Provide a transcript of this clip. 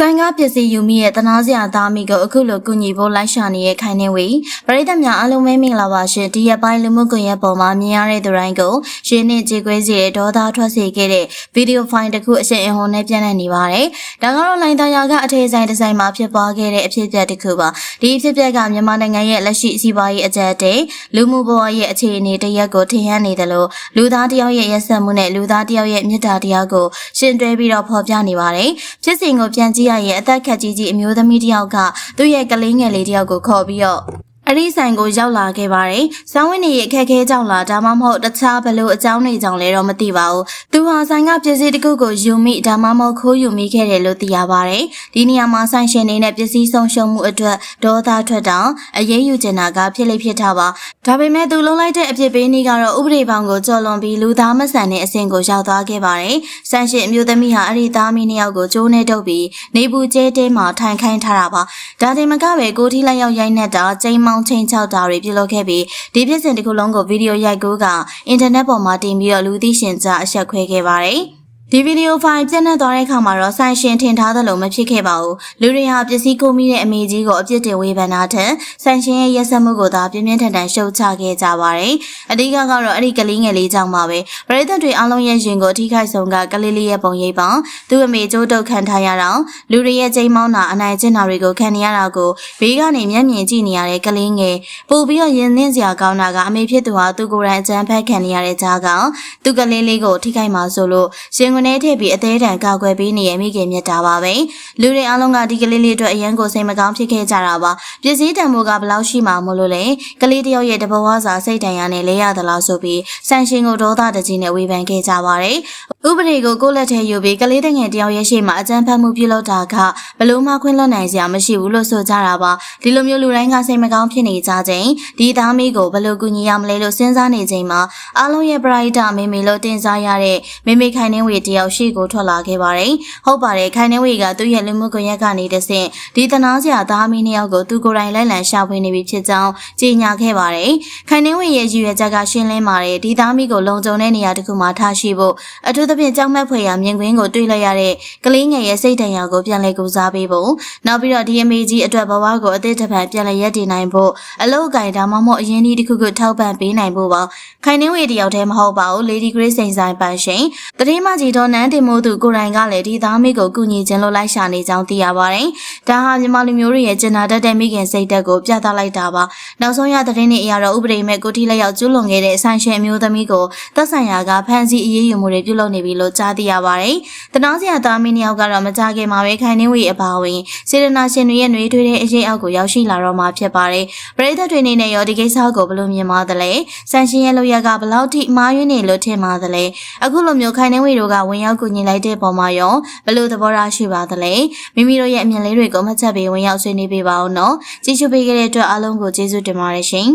ဆိုင်ကားပစ္စည်းယူမိရဲ့တနာစရာသားမိကိုအခုလိုကူညီဖို့လိုက်ရှာနေတဲ့ခိုင်နေဝေပရိသတ်များအားလုံးပဲမင်္ဂလာပါရှင်ဒီရက်ပိုင်းလူမှုကွန်ရက်ပေါ်မှာမြင်ရတဲ့သူတိုင်းကိုရင်းနှင့်ကြေကွဲစေတဲ့ဒေါသထွက်စေခဲ့တဲ့ဗီဒီယိုဖိုင်တစ်ခုအရှင်အဟွန်နဲ့ပြန့်နှံ့နေပါတယ်ဒါကတော့လိုင်းသားယာကအထေဆိုင်ဒီဇိုင်မှာဖြစ်ပွားခဲ့တဲ့အဖြစ်အပျက်တစ်ခုပါဒီအဖြစ်အပျက်ကမြန်မာနိုင်ငံရဲ့လက်ရှိစီးပွားရေးအကြက်တဲလူမှုဘဝရဲ့အခြေအနေတစ်ရက်ကိုထင်ဟပ်နေတယ်လို့လူသားတစ်ယောက်ရဲ့ရက်စက်မှုနဲ့လူသားတစ်ယောက်ရဲ့မေတ္တာတရားကိုရှင်တွဲပြီးတော့ဖော်ပြနေပါတယ်ဖြစ်စဉ်ကိုပြန်ကြည့်ရရင်အသက်ခက်ကြီးကြီးအမျိုးသမီးတစ်ယောက်ကသူ့ရဲ့ကလေးငယ်လေးတစ်ယောက်ကိုခေါ်ပြီးတော့ အရိဆိုင်ကိုရောက်လာခဲ့ပါတယ်။ဆောင်းဝင်းနေရဲ့အခက်အခဲကြောင့်လားဒါမှမဟုတ်တခြားဘလို့အကြောင်းတွေကြောင့်လဲတော့မသိပါဘူး။သူဟာဆိုင်ကပစ္စည်းတစ်ခုကိုယူမိဒါမှမဟုတ်ခိုးယူမိခဲ့တယ်လို့သိရပါတယ်။ဒီနေရာမှာဆိုင်ရှင်နေနဲ့ပစ္စည်းဆုံးရှုံးမှုအတွက်ဒေါသထွက်တောင်အရေးယူချင်တာကဖြစ်လိမ့်ဖြစ်တာပါ။ဒါပေမဲ့သူလုံးလိုက်တဲ့အဖြစ်ပေးနည်းကတော့ဥပဒေဘောင်ကိုကျော်လွန်ပြီးလူသားမဆန်တဲ့အဆင့်ကိုရောက်သွားခဲ့ပါတယ်။ဆိုင်ရှင်အမျိုးသမီးဟာအဲ့ဒီသားမီးနှစ်ယောက်ကိုကျိုးနေတုပ်ပြီးနေပူကျဲတဲမှာထိုင်ခိုင်းထားတာပါ။ဒါတင်မကပဲကိုထီလိုက်ရောက်ရိုက်နှက်တာချိန်မောင်းချိန်ချောက်တာတွေပြုလုပ်ခဲ့ပြီးဒီဖြစ်စဉ်တစ်ခုလုံးကိုဗီဒီယိုရိုက်ကူးကအင်တာနက်ပေါ်မှာတင်ပြီးတော့လူသိရှင်ကြားအဆက်ခွဲခဲ့ပါတယ်။ ဒီဗီဒီယိုဖိုင်ပြန့်နှံ့သွားတဲ့အခါမှာတော့ဆိုင်ရှင်ထင်ထားသလိုမဖြစ်ခဲ့ပါဘူးလူတွေဟာပစ္စည်းကိုမိတဲ့အမေကြီးကိုအပြစ်တင်ဝေဖန်တာထက်ဆိုင်ရှင်ရဲ့ရက်စက်မှုကိုသာပြင်းပြင်းထန်ထန်ရှုတ်ချခဲ့ကြပါတယ်အဓိကကတော့အဲ့ဒီကလေးငယ်လေးကြောင့်ပါပဲပရိသတ်တွေအားလုံးရဲ့ရင်ကိုအထိခိုက်ဆုံးကကလေးလေးရဲ့ပုံရိပ်ပေါင်းသူ့အမေကျိုးတုတ်ခံထားရတော့လူတွေရဲ့ချိန်မောင်းတာအနိုင်ကျင့်တာတွေကိုခံနေရတာကိုဘေးကနေမျက်မြင်ကြည့်နေရတဲ့ကလေးငယ်ပို့ပြီးတော့ရင်နှင်းစရာကောင်းတာကအမေဖြစ်သူဟာသူကိုယ်တိုင်အကြမ်းဖက်ခံနေရတဲ့ကြားကသူကလေးလေးကိုထိခိုက်မှာဆိုလို့ရှင်ခွနဲ့ထည့်ပြီးအသေးတန်ကာကွယ်ပေးနေရမိခင်မြတ်တာပါပဲလူတွေအားလုံးကဒီကလေးလေးအတွက်အရန်ကိုစိတ်မကောင်းဖြစ်ခဲ့ကြတာပါပစ္စည်းတန်ဖိုးကဘယ်လောက်ရှိမှမလို့လဲကလေးတယောက်ရဲ့တဘဝစာစိတ်တန်ရနဲ့လဲရသလားဆိုပြီးဆန်ရှင်ကိုဒေါသတကြီးနဲ့ဝေဖန်ခဲ့ကြပါတယ်ဥပဒေကိုကိုယ့်လက်ထဲယူပြီးကလေးတငယ်တယောက်ရဲ့ရှေ့မှာအကြမ်းဖက်မှုပြုလုပ်တာကဘလို့မှခွင့်လွှတ်နိုင်စရာမရှိဘူးလို့ဆိုကြတာပါဒီလိုမျိုးလူတိုင်းကစိတ်မကောင်းဖြစ်နေကြချိန်ဒီသားမီးကိုဘယ်လိုကူညီရမလဲလို့စဉ်းစားနေချိန်မှာအားလုံးရဲ့ပရိုက်တာမေမေလို့တင်စားရတဲ့မေမေခိုင်နှင်းဝေတယောက်ရှိကိုထွက်လာခဲ့ပါတယ်ဟုတ်ပါတယ်ခိုင်နှင်းဝေကသူ့ရဲ့လူမှုကွန်ရက်ကနေတဆင့်ဒီတနာစရာသားမီးနှစ်ယောက်ကိုသူကိုယ်တိုင်လိုက်လံရှာဖွေနေပြီဖြစ်ကြောင်းကြေညာခဲ့ပါတယ်ခိုင်နှင်းဝေရဲ့ရည်ရွယ်ချက်ကရှင်းလင်းပါတယ်ဒီသားမီးကိုလုံခြုံတဲ့နေရာတစ်ခုမှာထားရှိဖို့အထူးသဖြင့်ကြောက်မက်ဖွယ်ရာမြင်ကွင်းကိုတွေ့လိုက်ရတဲ့ကလေးငယ်ရဲ့စိတ်ဒဏ်ရာကိုပြန်လည်ကုစားပေးဖို့နောက်ပြီးတော့ဒီအမေကြီးအတွက်ဘဝကိုအသစ်တစ်ဖန်ပြန်လည်ရည်တည်နိုင်ဖို့အလုတ်အကင်ဒါမှမဟုတ်အရင်ဒီတစ်ခုခုထောက်ပံ့ပေးနိုင်ဖို့ပါခိုင်နှင်းဝေတယောက်တည်းမဟုတ်ပါဘူး Lady Grace စိန်ဆိုင်ပန်ရှင်တတိမကြီးတော်နန်းတင်မိုးသူကိုယ်တိုင်ကလည်းဒီသားမိကိုကူညီခြင်းလို့လိုက်ရှာနေကြောင်းသိရပါတယ်ဒါဟာမြန်မာလူမျိုးတွေရဲ့ကျင်နာတတ်တဲ့မိခင်စိတ်ဓာတ်ကိုပြသလိုက်တာပါနောက်ဆုံးရသတင်းတွေအရတော့ဥပဒေမဲ့ကိုတိလက်ရောက်ကျူးလွန်ခဲ့တဲ့ဆိုင်ရှင်အမျိုးသမီးကိုသက်ဆိုင်ရာကဖမ်းဆီးအရေးယူမှုတွေပြုလုပ်နေပြီလို့ကြားသိရပါတယ်တနောင်းစရာသားမင်းယောက်ကတော့မကြခင်မှာပဲခိုင်နှင်းဝေအပါအဝင်စေရနာရှင်တွေရဲ့နှွေးထွေးတဲ့အရေးအောက်ကိုရောက်ရှိလာတော့မှာဖြစ်ပါတယ်ပရိသတ်တွေနေနဲ့ရောဒီကိစ္စကိုဘယ်လိုမြင်ပါသလဲဆန်ရှင်ရဲ့လောက်ရကဘယ်လောက်ထိမှားယွင်းနေလို့ထင်ပါသလဲအခုလိုမျိုးခိုင်နှင်းဝေတို့ကဝင်ရောက်ကူညီလိုက်တဲ့ပုံမှာရောဘယ်လိုသဘောထားရှိပါသလဲမိမိတို့ရဲ့အမြင်လေးတွေကိုမှတ်ချက်ပေးဝင်ရောက်ဆွေးနွေးပေးပါဦးနော်ကြည့်ရှုပေးခဲ့တဲ့အတွက်အားလုံးကိုကျေးဇူးတင်ပါတယ်ရှင်